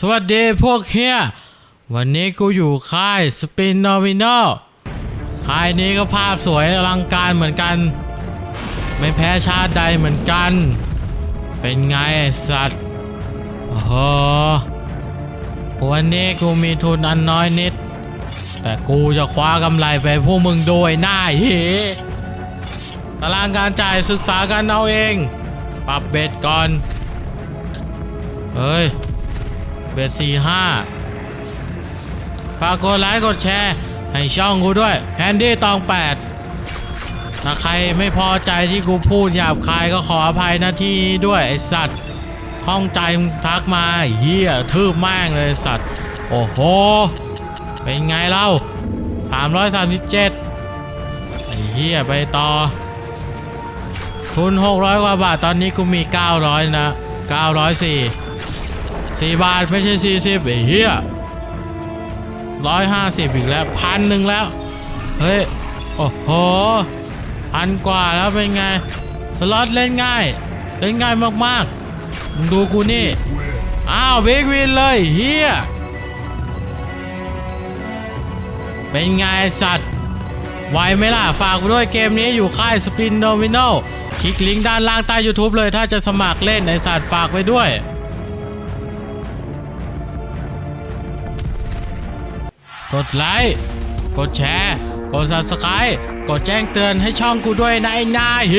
สวัสดีพวกเฮียวันนี้กูอยู่ค่ายสปินโนวินอลค่ายนี้ก็ภาพสวยอลังการเหมือนกัน ไม่แพ้ชาติใดเหมือนกัน เป็นไงสัตว์โอ้โหวันนี้กูมีทุนอันน้อยนิด แต่กูจะคว้ากำไรไปพวกมึงโดยหน้าเฮตารางการจ่ายศึกษากันเอาเอง ปรับเบ็ดก่อน เฮ้ย เบ็ดสี่ห้าฝากกดไลค์กดแชร์ ให้ช่องกูด้วยแฮนดี้ตองแปดถ้าใครไม่พอใจที่กูพูดหยาบคายก็ขออภัยหนะที่นี้ด้วยไอสัตว์ห้องใจมึงทักมาเฮียทืบแม่งเลยสัตว์ โอ้โห เป็นไงเล่า337ไอ้เฮียไปต่อ ทุน 600 กว่าบาทตอนนี้กูมี 900 นะ 904 4บาทไม่ใช่40ไอ้เหี้ย150อีกแล้วพันหนึ่งแล้ว เฮ้ย โอ้โหพันกว่าแล้วเป็นไง สล็อตเล่นง่าย เล่นง่ายมากๆมึงดูกูนี่ อ้าวบิ๊กวินเลยเฮียเป็นไงสัตว์ ไวไหมล่ะ ฝากด้วยเกมนี้อยู่ค่ายสปินโนมิน a ลคลิกลิงก์ด้านล่างใต้ YouTube เลยถ้าจะสมัครเล่นไอสัตว์ฝากไว้ด้วย กดไลค์ กดแชร์ กด Subscribe กดแจ้งเตือนให้ช่องกูด้วยนะไอ้หนายเฮ